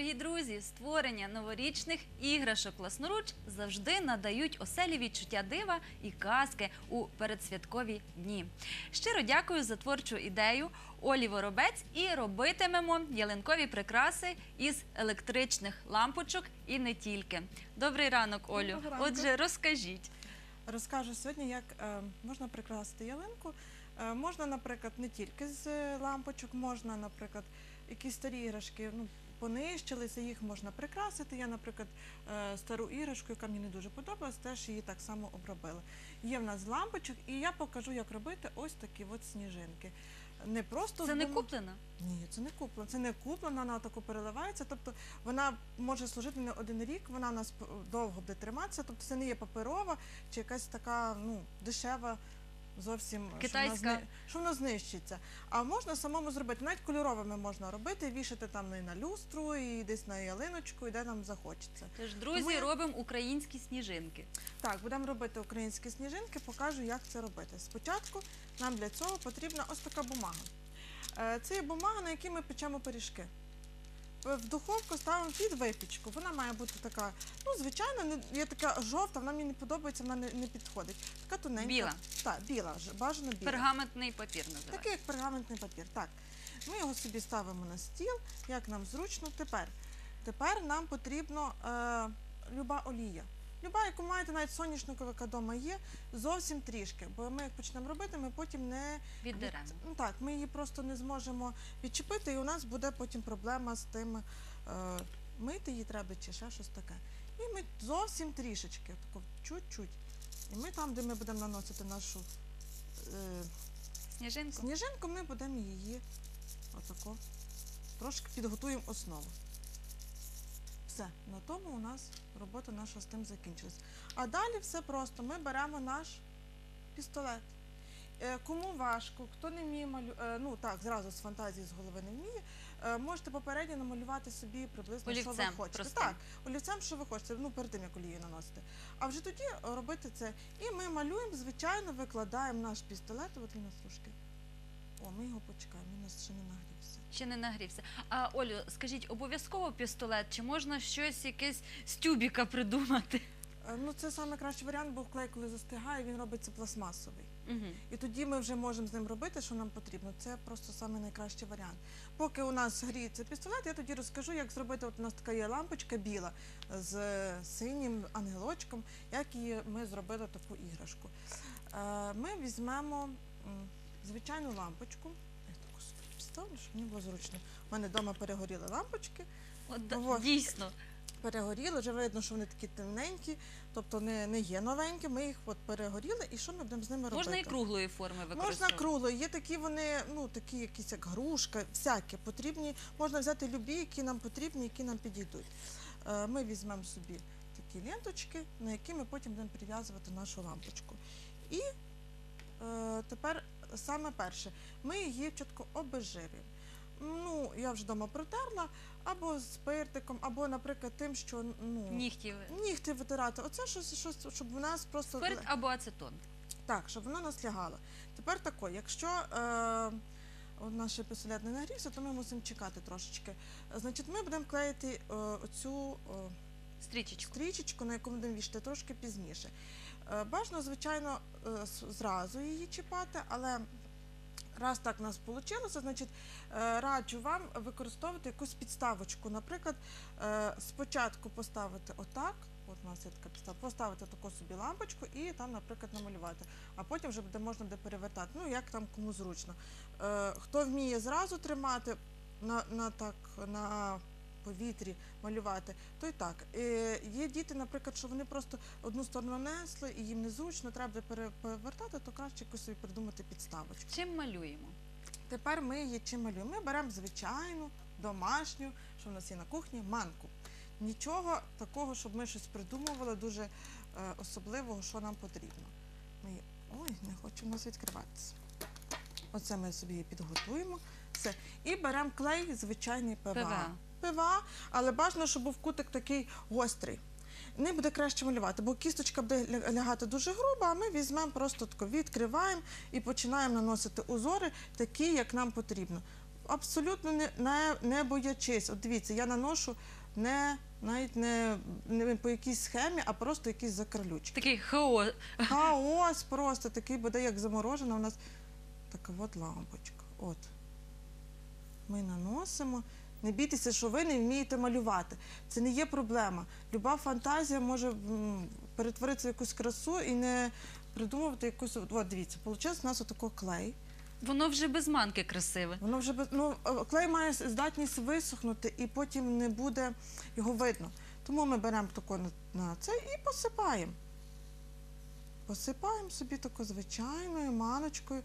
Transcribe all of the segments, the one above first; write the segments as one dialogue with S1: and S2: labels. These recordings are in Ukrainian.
S1: Дорогі друзі, створення новорічних іграшок власноруч завжди надають оселі відчуття дива і казки у передсвяткові дні. Щиро дякую за творчу ідею Олі Воробець і робитимемо ялинкові прикраси із електричних лампочок і не тільки. Добрий ранок, Олю.
S2: Доброго ранку.
S1: Отже, розкажіть.
S2: Розкажу сьогодні, як е, можна прикрасити ялинку. Е, можна, наприклад, не тільки з е, лампочок, можна, наприклад, якісь старі іграшки ну, понищилися, їх можна прикрасити. Я, наприклад, е, стару іграшку, яка мені не дуже подобалась, теж її так само обробила. Є в нас лампочок, і я покажу, як робити ось такі от сніжинки. Не просто
S1: Це не куплено?
S2: Ні, це не куплено. Це не куплено, вона тако переливається. Тобто вона може служити не один рік, вона у нас довго буде триматися. Тобто це не є паперова чи якась така ну, дешева. Зовсім що
S1: Китайська.
S2: вона, що вона знищиться. А можна самому зробити. Навіть кольоровими можна робити, вішати там і на люстру, і десь на ялиночку, і де нам захочеться.
S1: Тож, друзі,
S2: Тому я-
S1: робимо українські сніжинки.
S2: Так, будемо робити українські сніжинки, покажу, як це робити. Спочатку нам для цього потрібна ось така бумага. Е, Це є бумага, на якій ми печемо пиріжки. В духовку ставимо під випічку. Вона має бути така, ну, звичайно, не- є така жовта, вона мені не подобається, вона не, не підходить. Така тоненька.
S1: Біла.
S2: Так, біла, ж- бажано біла.
S1: Пергаментний папір називається.
S2: Такий як пергаментний папір. Так. Ми його собі ставимо на стіл, як нам зручно. Тепер, тепер нам потрібно е, люба олія. Люба, яку маєте, навіть соняшникова, яка вдома є, зовсім трішки. Бо ми як почнемо робити, ми потім не
S1: Віддеремо.
S2: Ну, так, ми її просто не зможемо відчепити, і у нас буде потім проблема з тим, е, мити її треба чи ще щось таке. І ми зовсім трішечки, тако чуть-чуть. І ми там, де ми будемо наносити нашу е,
S1: Сніжинку.
S2: Сніжинку ми будемо її отако трошки підготуємо основу. Все, на тому у нас робота наша з тим закінчилась. А далі все просто. Ми беремо наш пістолет. Е, Кому важко, хто не вміє малювати, ну так, зразу з фантазії з голови не вміє, е, можете попередньо намалювати собі приблизно, що ви хочете.
S1: простим.
S2: Так, олівцем, що ви хочете, ну перед тим, як олію наносити. А вже тоді робити це. І ми малюємо, звичайно, викладаємо наш пістолет, от він у нас трошки. О, ми його почекаємо, він у нас ще не нагрівся.
S1: Ще не нагрівся. А Олю, скажіть, обов'язково пістолет, чи можна щось якесь з тюбіка придумати?
S2: Е, Ну, це найкращий варіант, бо клей, коли застигає, він робиться пластмасовий.
S1: Угу.
S2: І тоді ми вже можемо з ним робити, що нам потрібно. Це просто самий найкращий варіант. Поки у нас гріється пістолет, я тоді розкажу, як зробити. От у нас така є лампочка біла з синім ангелочком, як її ми зробили таку іграшку. Е, Ми візьмемо м, звичайну лампочку. Підставлю, щоб мені було зручно. У мене вдома перегоріли лампочки.
S1: От, да-
S2: Вот.
S1: дійсно.
S2: Перегоріли, вже видно, що вони такі темненькі, тобто не, не є новенькі. Ми їх от перегоріли, і що ми будемо з ними робити?
S1: Можна і круглої форми
S2: Можна
S1: використовувати.
S2: кругло, є такі вони, ну такі якісь як грушка, всякі потрібні. Можна взяти любі, які нам потрібні, які нам підійдуть. Е, Ми візьмемо собі такі ленточки, на які ми потім будемо прив'язувати нашу лампочку. І е, тепер саме перше, ми її чітко обезжирюємо. Ну, я вже вдома протерла, або з спиртиком, або, наприклад, тим, що ну,
S1: Нігті.
S2: нігти витирати. Оце щось, щось, щоб в нас просто
S1: Спирт або ацетон.
S2: так, щоб воно нас лягало. Тепер тако, якщо е, ще пістолет не нагрівся, то ми мусимо чекати трошечки. Значить, ми будемо клеїти е, оцю е,
S1: Стрічечку.
S2: стрічечку, на яку будемо вішати трошки пізніше. Е, бажано, звичайно, е, зразу її чіпати, але раз так у нас вийшло, значить, е, раджу вам використовувати якусь підставочку. Наприклад, спочатку поставити отак. От у нас є така підставка, поставити таку собі лампочку і там, наприклад, намалювати. А потім вже буде можна буде перевертати. Ну, як там кому зручно. Хто вміє зразу тримати на, на так на повітрі малювати, то й так. Е, є діти, наприклад, що вони просто одну сторону несли і їм незручно, треба перевертати, то краще якусь собі придумати підставочку.
S1: Чим малюємо?
S2: Тепер ми її чим малюємо? Ми беремо звичайну, домашню, що в нас є на кухні, манку. Нічого такого, щоб ми щось придумували, дуже е, особливого, що нам потрібно. Ми... її- Ой, не хоче у нас відкриватися. Оце ми собі її підготуємо. Все. І беремо клей, звичайний ПВА.
S1: ПВА.
S2: ПВА, але бажано, щоб був кутик такий гострий. Не буде краще малювати, бо кісточка буде лягати дуже грубо, а ми візьмемо просто тако, відкриваємо і починаємо наносити узори такі, як нам потрібно. абсолютно не, не, не боячись. От дивіться, я наношу не навіть не, не по якійсь схемі, а просто якийсь закарлючки.
S1: Такий хаос.
S2: Хаос просто такий буде, як заморожена. У нас така от лампочка. От. Ми наносимо. Не бійтеся, що ви не вмієте малювати. Це не є проблема. Люба фантазія може перетворитися в якусь красу і не придумувати якусь. От дивіться, вийшло у нас отако клей.
S1: Воно вже без манки красиве.
S2: Воно вже без ну е, клей має здатність висохнути і потім не буде його видно. Тому ми беремо тако на, на це і посипаємо. Посипаємо собі тако звичайною маночкою.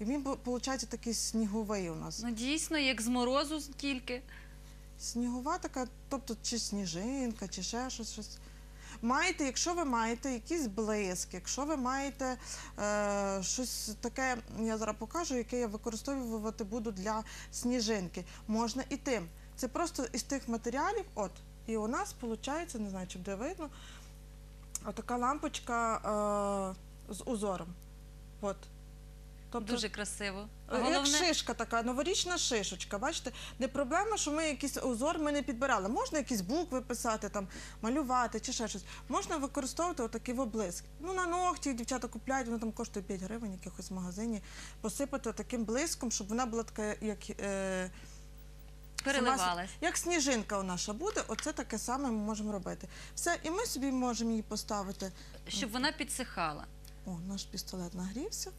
S2: І він виходить такий сніговий у нас.
S1: Ну дійсно, як з морозу тільки.
S2: Снігова така, тобто чи сніжинка, чи ще щось. щось. Маєте, якщо ви маєте якийсь блиск, якщо ви маєте е, щось таке, я зараз покажу, яке я використовувати буду для сніжинки, можна і тим. Це просто із тих матеріалів, от, і у нас виходить, не знаю, чи буде видно, отака лампочка е, з узором. От. Тобто,
S1: Дуже красиво. А
S2: Е, Як
S1: головне,
S2: шишка така, новорічна шишечка. Бачите, не проблема, що ми якийсь узор ми не підбирали. Можна якісь букви писати, там, малювати чи ще щось. Можна використовувати отакий облиск. Ну, на ногті дівчата купляють, воно там коштує 5 гривень в якихось магазині. Посипати таким блиском, щоб вона була така, як. Е,
S1: переливалась.
S2: як сніжинка у наша буде, оце таке саме ми можемо робити. Все, і ми собі можемо її поставити.
S1: Щоб вона підсихала.
S2: О, наш пістолет нагрівся.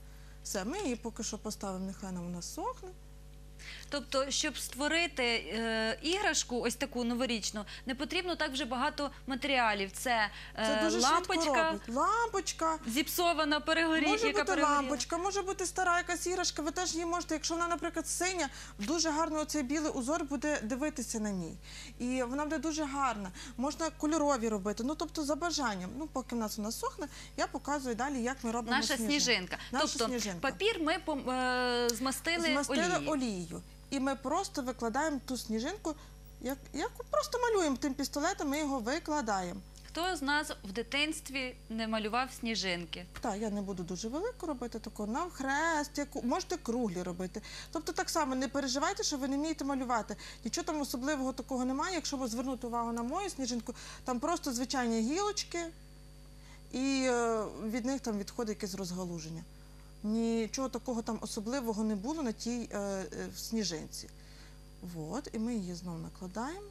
S2: Все, ми її поки що поставимо, нехай вона сохне.
S1: Тобто, щоб створити е, іграшку, ось таку новорічну, не потрібно так вже багато матеріалів. Це, е,
S2: Це дуже швидко
S1: лампочка
S2: робить. Лампочка.
S1: зіпсована, перегорі,
S2: Може
S1: яка
S2: бути
S1: перегоріла.
S2: лампочка, може бути стара якась іграшка. Ви теж її можете, якщо вона, наприклад, синя, дуже гарно оцей білий узор буде дивитися на ній. І вона буде дуже гарна. Можна кольорові робити. Ну тобто за бажанням. Ну, поки в нас вона сохне, я показую далі, як ми робимо
S1: Наша
S2: сніжинку.
S1: сніжинка.
S2: Наша
S1: тобто
S2: сніжинка.
S1: папір ми пом- е, змастили,
S2: Змастили
S1: олією.
S2: олією. І ми просто викладаємо ту сніжинку, як, як просто малюємо тим пістолетом, ми його викладаємо.
S1: Хто з нас в дитинстві не малював сніжинки?
S2: Так, я не буду дуже велику робити таку навхрест, яку можете круглі робити. Тобто так само не переживайте, що ви не вмієте малювати. Нічого там особливого такого немає. Якщо ви звернути увагу на мою сніжинку, там просто звичайні гілочки, і е, від них там відходить якесь розгалуження. Нічого такого там особливого не було на тій е, е, сніжинці. От, і ми її знову накладаємо.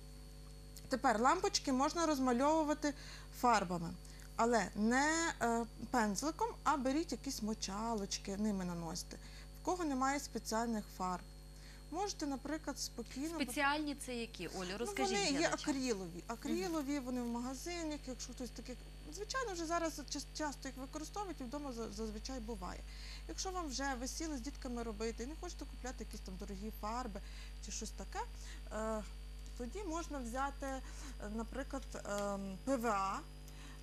S2: Тепер лампочки можна розмальовувати фарбами, але не е, пензликом, а беріть якісь мочалочки, ними наносите. В кого немає спеціальних фарб. Можете, наприклад, спокійно.
S1: Спеціальні це які? Олю,
S2: Ну,
S1: розкажіть.
S2: вони є
S1: глядачам.
S2: акрилові. Акрилові, вони в магазинах, якщо хтось таких. Звичайно, вже зараз часто їх використовують і вдома зазвичай буває. Якщо вам вже ви сіли з дітками робити і не хочете купляти якісь там дорогі фарби чи щось таке, е, тоді можна взяти, е, наприклад, ем, ПВА,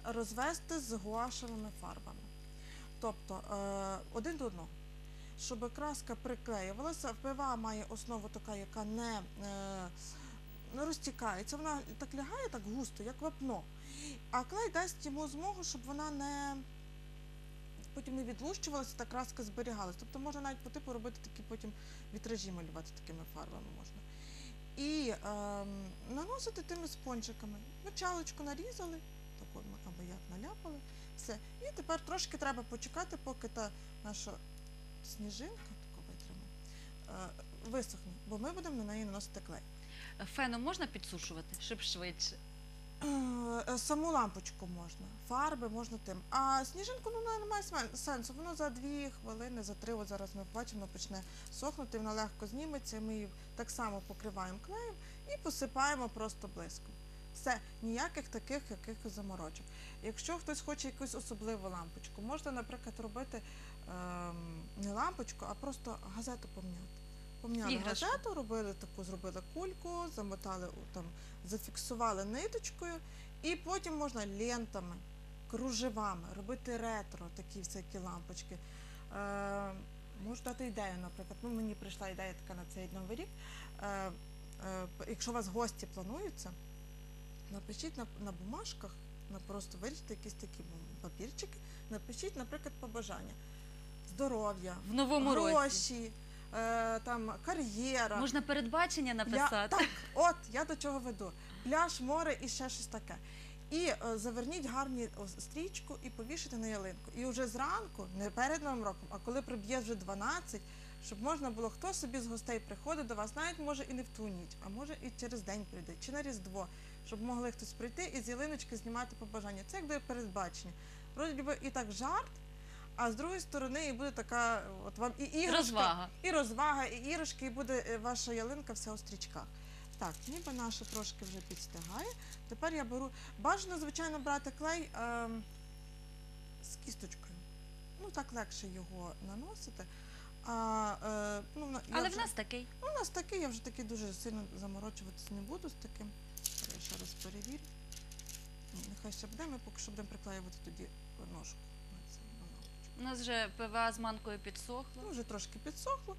S2: розвести з гуашевими фарбами. Тобто е, один до одного. Щоб краска приклеювалася, ПВА має основу така, яка не, не розтікається, вона так лягає так густо, як вапно. А клей дасть йому змогу, щоб вона не потім не відлущувалася, та краска зберігалася. Тобто можна навіть по типу робити такі потім вітражі малювати такими фарбами можна. І ем, наносити тими спончиками. Мочалочку нарізали, таку або як наляпали, все. І тепер трошки треба почекати, поки та наша сніжинка, таку витримаємо, е, висохне, бо ми будемо на неї наносити клей.
S1: Феном можна підсушувати, щоб швидше.
S2: Е, Саму лампочку можна, фарби можна тим. А сніжинку ну, вона не має сенсу. Воно за дві хвилини, за три, от зараз ми бачимо, почне сохнути, вона легко зніметься. Ми її так само покриваємо клеєм і посипаємо просто блиском. Все, ніяких таких якихось заморочок. Якщо хтось хоче якусь особливу лампочку, можна, наприклад, робити ем, не лампочку, а просто газету поміняти.
S1: Іграшку.
S2: газету, робили таку, зробили кульку, замотали у- там, зафіксували ниточкою, і потім можна лентами, кружевами, робити ретро, такі всякі лампочки. Е, можу дати ідею, наприклад. Ну, мені прийшла ідея така на цей новий рік. Е, е, п- якщо у вас гості плануються, напишіть на, на бумажках, на просто вирішите якісь такі бум- папірчики, напишіть, наприклад, побажання. Здоров'я,
S1: В новому році.
S2: гроші, е, там кар'єра.
S1: Можна передбачення
S2: Я,
S1: написати.
S2: так, от я до чого веду. Пляж, море і ще щось таке. І е, заверніть гарні о, стрічку і повішайте на ялинку. І вже зранку, не перед новим роком, а коли приб'є вже 12, щоб можна було хто собі з гостей приходить до вас, навіть може і не в ту ніч, а може і через день прийде, чи на Різдво, щоб могли хтось прийти і з ялиночки знімати побажання. Це якби передбачення. Вроді би і так жарт, а з другої сторони і буде така, от вам і іграшка,
S1: Розвага.
S2: і розвага, і іграшки, і буде е, ваша ялинка вся у стрічках. Так, ніби наша трошки вже підстигає. Тепер я беру. Бажано, звичайно, брати клей ем, з кісточкою. Ну, так легше його наносити. А, е, ну, на- я
S1: Але в
S2: вже-
S1: нас такий.
S2: ну, у нас такий, я вже такий дуже сильно заморочуватися не буду з таким. Я ще раз перевірю. Нехай ще буде, ми поки що будемо приклеювати тоді ножку.
S1: У нас вже ПВА з манкою підсохло.
S2: Ну, вже трошки підсохло.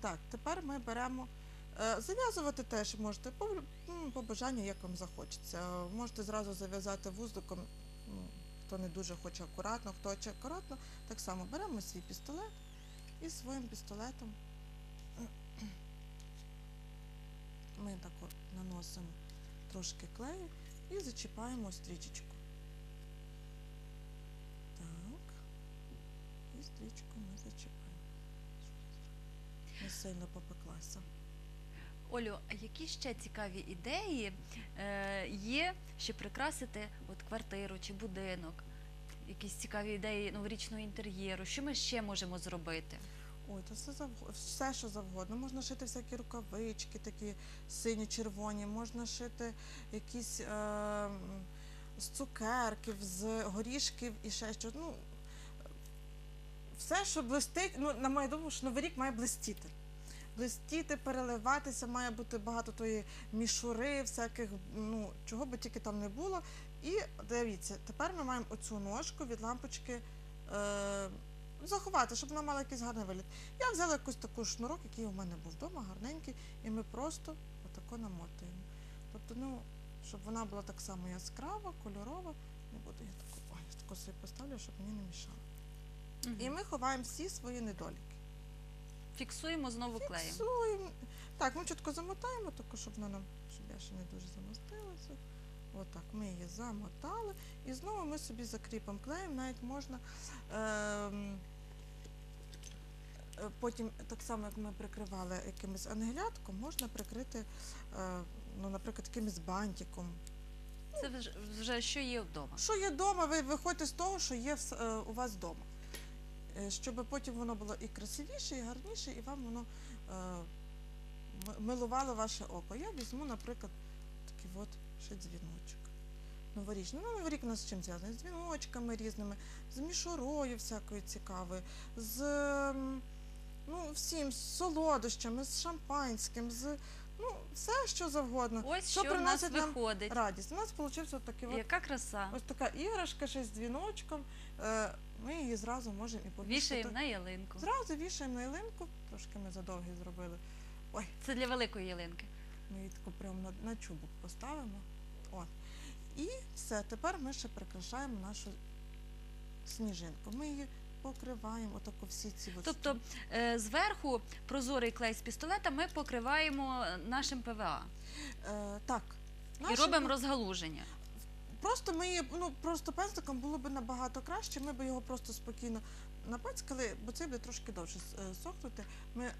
S2: Так, тепер ми беремо. е, Зав'язувати теж можете по, ну, по бажанню, як вам захочеться. Можете зразу зав'язати вузликом, ну, хто не дуже хоче акуратно, хто хоче акуратно. Так само беремо свій пістолет і своїм пістолетом ми так наносимо трошки клею і зачіпаємо стрічечку. Стрічку ми зачіпаємо. Не сильно попеклася.
S1: Олю, а які ще цікаві ідеї е, є, щоб прикрасити от квартиру чи будинок? Якісь цікаві ідеї новорічного інтер'єру? Що ми ще можемо зробити?
S2: Ой, то все завгодно, все, що завгодно. Можна шити всякі рукавички, такі сині-червоні, можна шити якісь е, з цукерків, з горішків і ще щось. Ну, все, що блистить, ну, на мою думку, що Новий рік має блистіти. Блистіти, переливатися, має бути багато тої мішури, всяких, ну, чого би тільки там не було. І дивіться, тепер ми маємо оцю ножку від лампочки е, заховати, щоб вона мала якийсь гарний вигляд. Я взяла якусь таку шнурок, який у мене був вдома, гарненький, і ми просто отако намотуємо. Тобто, ну, щоб вона була так само яскрава, кольорова. Не буду я таку, ой, таку собі поставлю, щоб мені не мішало. І ми ховаємо всі свої недоліки.
S1: Фіксуємо знову клеєм.
S2: Фіксуємо. Так, ми чітко замотаємо, тільки щоб вона нам, щоб я ще не дуже замостилася. Отак, ми її замотали. І знову ми собі закріпимо клеєм, навіть можна. ем, е, Потім, так само, як ми прикривали якимось ангелятком, можна прикрити, е, ну, наприклад, якимось бантиком.
S1: Це вже, вже що є вдома.
S2: Що є вдома, ви виходьте з того, що є вс- е, у вас вдома. Е, Щоб потім воно було і красивіше, і гарніше, і вам воно е, милувало ваше око. Я візьму, наприклад, такий от ще дзвіночок. Новорічний. Ну, Новий рік у нас з чим зв'язаний? З дзвіночками різними, з мішурою всякою цікавою, з ну, всім, з солодощами, з шампанським, з ну, все, що завгодно.
S1: Ось
S2: Що
S1: що, нас
S2: приносить нам
S1: виходить.
S2: Радість. У нас вийшов такий от
S1: Яка краса.
S2: Ось така іграшка ще з дзвіночком. Е, Ми її зразу можемо і повісити.
S1: Вішаємо на ялинку.
S2: Зразу вішаємо на ялинку. Трошки ми задовгі зробили.
S1: Ой, Це для великої ялинки.
S2: Ми її таку прямо на, на чубок поставимо. От. І все. Тепер ми ще прикрашаємо нашу сніжинку. Ми її покриваємо, отако всі ці от
S1: Тобто е, зверху прозорий клей з пістолета ми покриваємо нашим ПВА
S2: Е, так.
S1: і
S2: Наші
S1: робимо розгалуження.
S2: Просто ми ну просто пензликом було б набагато краще. Ми б його просто спокійно напецькали, бо це буде трошки довше е, сохнути. Ми е,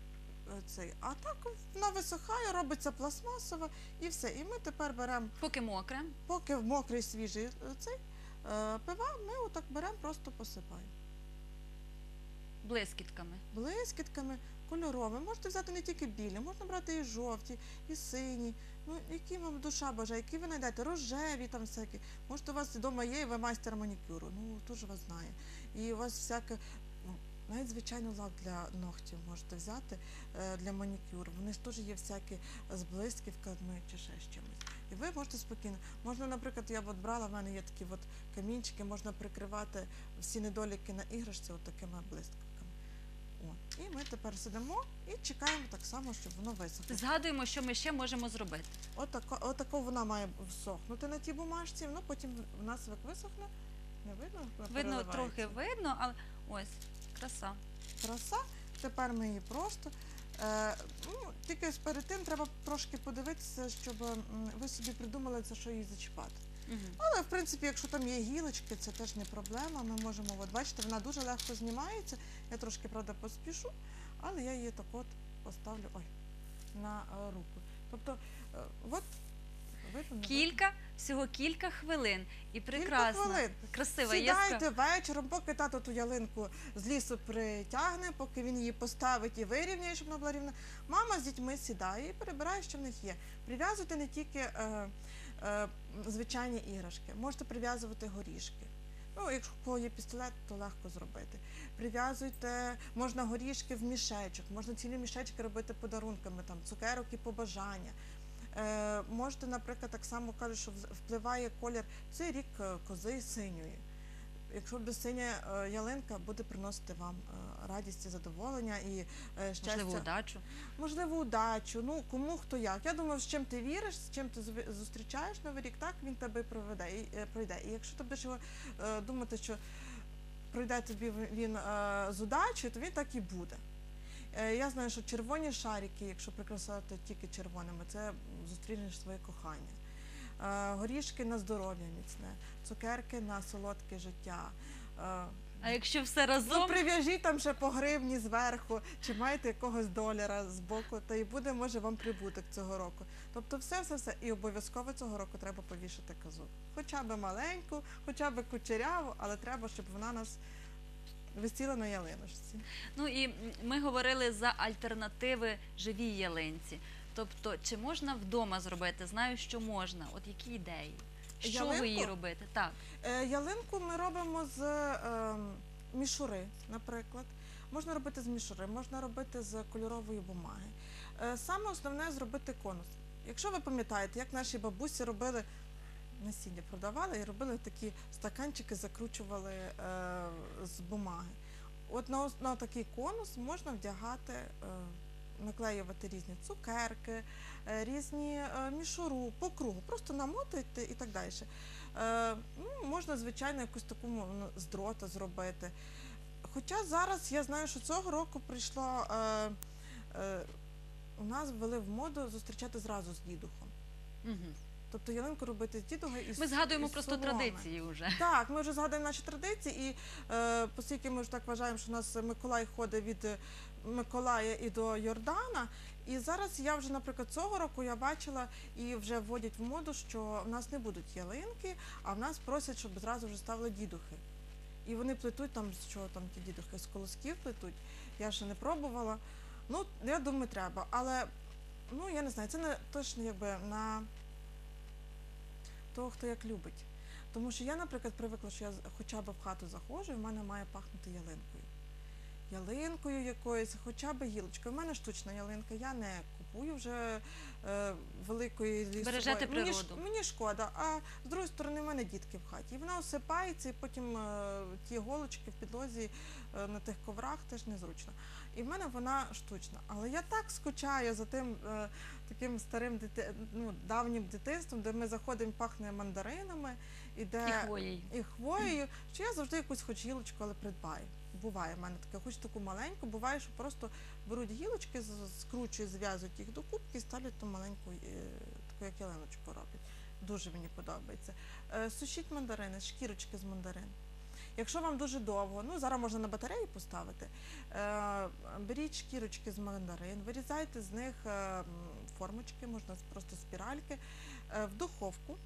S2: цей, а так вона висихає, робиться пластмасова і все. І ми тепер беремо,
S1: Поки мокре.
S2: поки мокрий свіжий е, цей пива, ми отак беремо, просто посипаємо.
S1: блискітками.
S2: блискітками, кольоровими. Можете взяти не тільки білі, можна брати і жовті, і сині. Ну, які вам душа бажає, які ви знайдете, рожеві там всякі. Може, у вас вдома є, і ви майстер манікюру. Ну, теж вас знає. І у вас всяке. ну, Навіть звичайно лак для ногтів можете взяти е, для манікюру. Вони ж теж є всякі з блисківками чи ще з чимось. І ви можете спокійно. Можна, наприклад, я б от брала, в мене є такі от камінчики, можна прикривати всі недоліки на іграшці от такими блискавками. І ми тепер сидимо і чекаємо так само, щоб воно висохло.
S1: Згадуємо, що ми ще можемо зробити.
S2: Отако, отако вона має всохнути на тій бумажці, ну потім в нас висохне, не видно,
S1: Видно, трохи видно, але ось краса.
S2: краса. Тепер ми її просто Е, ну, тільки перед тим треба трошки подивитися, щоб ви собі придумали за що її зачіпати. Але в принципі, якщо там є гілочки, це теж не проблема. Ми можемо, от бачите, вона дуже легко знімається. Я трошки правда поспішу, але я її так от поставлю ой, на е, руку. Тобто, е, от не
S1: Кілька, всього кілька хвилин. І прекрасно.
S2: Кілька хвилин.
S1: Красива
S2: Сідайте
S1: яскрава.
S2: вечором, поки тато ту ялинку з лісу притягне, поки він її поставить і вирівняє, щоб вона була рівна. Мама з дітьми сідає і перебирає, що в них є. Прив'язуйте не тільки е, звичайні іграшки, можете прив'язувати горішки. Ну, якщо у кого є пістолет, то легко зробити. Прив'язуйте, можна горішки в мішечок, можна цілі мішечки робити подарунками, там цукерок і побажання. Е, можете, наприклад, так само кажуть, що впливає колір. Цей рік е, кози синьої. Якщо буде синя ялинка, буде приносити вам е, радість і задоволення і е, щастя.
S1: Можливо, удачу.
S2: Можливо, удачу. Ну кому хто як. Я думаю, з чим ти віриш, з чим ти зустрічаєш новий рік, так він тебе проведе і е, пройде. І якщо ти будеш його думати, що пройде тобі він з удачею, то він так і буде. Я знаю, що червоні шарики, якщо прикрасати тільки червоними, це зустрінеш своє кохання. Е, Горішки на здоров'я міцне, цукерки на солодке життя. Е,
S1: А якщо все
S2: Ну,
S1: разом,
S2: прив'яжіть там ще по гривні зверху, чи маєте якогось доляра з боку, та і буде, може, вам прибуток цього року. Тобто все, все, все. І обов'язково цього року треба повішати казу. Хоча б маленьку, хоча б кучеряву, але треба, щоб вона нас висіла на ялиночці.
S1: ну і ми говорили за альтернативи живій ялинці. Тобто, чи можна вдома зробити? Знаю, що можна. От які ідеї? Що ви її
S2: Ялинку?
S1: робите? Так.
S2: Е, ялинку ми робимо з е, мішури, наприклад. Можна робити з мішури, можна робити з кольорової бумаги. Е, саме основне зробити конус. Якщо ви пам'ятаєте, як наші бабусі робили насіння, продавали і робили такі стаканчики, закручували е, з бумаги. От на, на такий конус можна вдягати, е, наклеювати різні цукерки, е, різні е, мішуру по кругу, просто намотуйте і так далі. Е, ну, можна, звичайно, якусь таку ну, з дрота зробити. Хоча зараз я знаю, що цього року прийшло. Е, е, у нас ввели в моду зустрічати зразу з дідухом.
S1: Угу.
S2: Тобто ялинку робити з дідуга і
S1: Ми згадуємо
S2: із
S1: просто
S2: соломи.
S1: традиції вже.
S2: Так, ми вже згадуємо наші традиції, і е, оскільки ми ж так вважаємо, що у нас Миколай ходить від Миколая і до Йордана. І зараз я вже, наприклад, цього року я бачила і вже вводять в моду, що в нас не будуть ялинки, а в нас просять, щоб зразу вже ставили дідухи. І вони плетуть там, з чого там ті дідухи, з колосків плетуть. Я ще не пробувала. Ну, я думаю, треба. Але ну я не знаю, це не точно якби на того, хто як любить. Тому що я, наприклад, привикла, що я хоча б в хату заходжу, і в мене має пахнути ялинкою. Ялинкою якоюсь, хоча б гілочкою. У мене штучна ялинка, я не купую вже е, великої лісової.
S1: Бережете
S2: Мені,
S1: природу.
S2: мені шкода. А з другої сторони, в мене дітки в хаті. І вона осипається, і потім е, ті голочки в підлозі е, на тих коврах теж незручно. І в мене вона штучна. Але я так скучаю за тим е, таким старим дити... ну, давнім дитинством, де ми заходимо, пахне мандаринами, і де
S1: І хвоєю.
S2: і хвоєю, що я завжди якусь хоч гілочку, але придбаю. Буває в мене таке, хоч таку маленьку, буває, що просто беруть гілочки, скручують, зв'язують їх до кубки і ставлять ту маленьку, е, таку як ялиночку роблять. Дуже мені подобається. Е, Сушіть мандарини, шкірочки з мандарин. Якщо вам дуже довго, ну зараз можна на батареї поставити, е, беріть шкірочки з мандарин, вирізайте з них формочки, можна просто спіральки, в духовку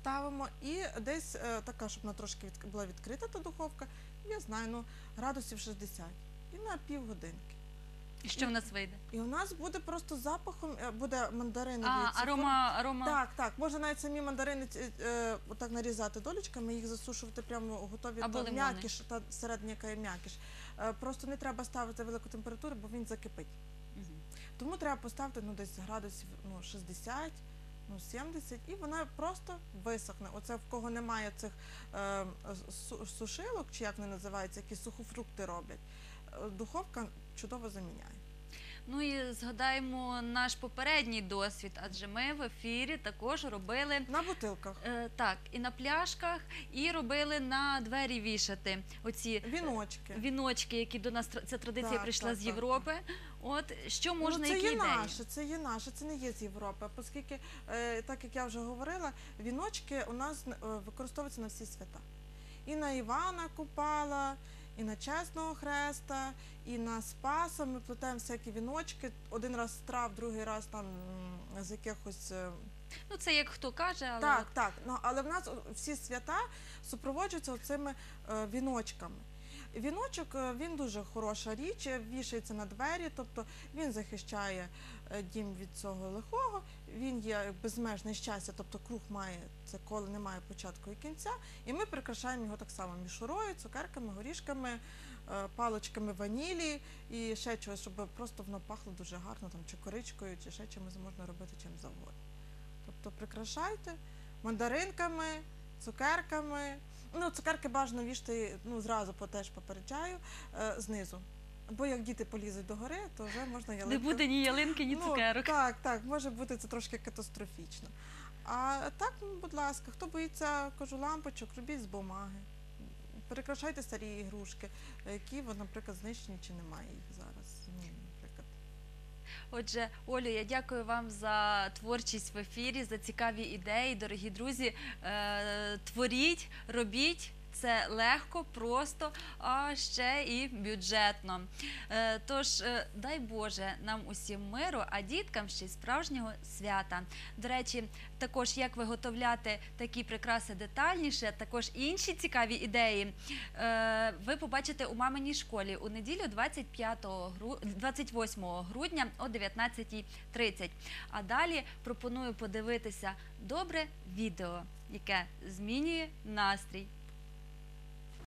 S2: ставимо і десь е, така, щоб вона трошки відк- була відкрита та духовка, я знаю, ну градусів 60. І на півгодинки.
S1: І що в нас вийде?
S2: І у нас буде просто запахом, е, буде мандаринові.
S1: А, арома, арома.
S2: так, так. Можна навіть самі мандарини е, отак нарізати долічками, їх засушувати прямо готові
S1: Або
S2: та м'якіш, та всередині яка є м'якіш. Е, просто не треба ставити велику температуру, бо він закипить.
S1: Мгм.
S2: Тому треба поставити ну, десь градусів ну, 60, ну, 70, і вона просто висохне. Оце в кого немає цих е, сушилок, чи як вони називаються, які сухофрукти роблять. е, Духовка чудово заміняє.
S1: Ну і згадаємо наш попередній досвід, адже ми в ефірі також робили
S2: На бутилках.
S1: е, так і на пляшках, і робили на двері вішати оці
S2: Віночки.
S1: віночки, які до нас ця традиція
S2: Так,
S1: прийшла
S2: так,
S1: з
S2: так,
S1: Європи. От що можна,
S2: ну, це
S1: які
S2: є
S1: ідеї?
S2: наше, це є наше, це не є з Європи. Оскільки, е, так як я вже говорила, віночки у нас е, використовуються на всі свята. І на Івана Купала, і на Чесного Хреста, і на Спаса. Ми плетемо всякі віночки. Один раз з трав, другий раз там з якихось. е,
S1: Ну це як хто каже, але
S2: Так, так. Ну, але в нас всі свята супроводжуються цими е, віночками. Віночок е, він дуже хороша річ, вішається на двері, тобто він захищає дім від цього лихого. Він є безмежне щастя, тобто круг має це коло немає початку і кінця. І ми прикрашаємо його так само мішурою, цукерками, горішками, е, паличками ванілі і ще чогось, щоб просто воно пахло дуже гарно, там чи коричкою, чи ще чимось можна робити чим завгодно. Тобто прикрашайте мандаринками, цукерками. Ну, цукерки бажано вішати ну, зразу теж попереджаю е, знизу. Бо як діти полізуть до гори, то вже можна ялинку.
S1: не буде ні ялинки, ні
S2: ну,
S1: цукерок.
S2: Так, так, може бути це трошки катастрофічно. А так, ну, будь ласка, хто боїться кажу лампочок, робіть з бумаги. Перекрашайте старі ігрушки, які, наприклад, знищені чи немає їх зараз. Ну, наприклад.
S1: Отже, Олю, я дякую вам за творчість в ефірі, за цікаві ідеї. Дорогі друзі, е, творіть, робіть. Це легко, просто, а ще і бюджетно. Е, Тож, е, дай Боже нам усім миру, а діткам ще й справжнього свята. До речі, також як виготовляти такі прикраси детальніше, також інші цікаві ідеї. е, Ви побачите у маминій школі у неділю 25 гру... 28 грудня о 19.30. А далі пропоную подивитися добре відео, яке змінює настрій.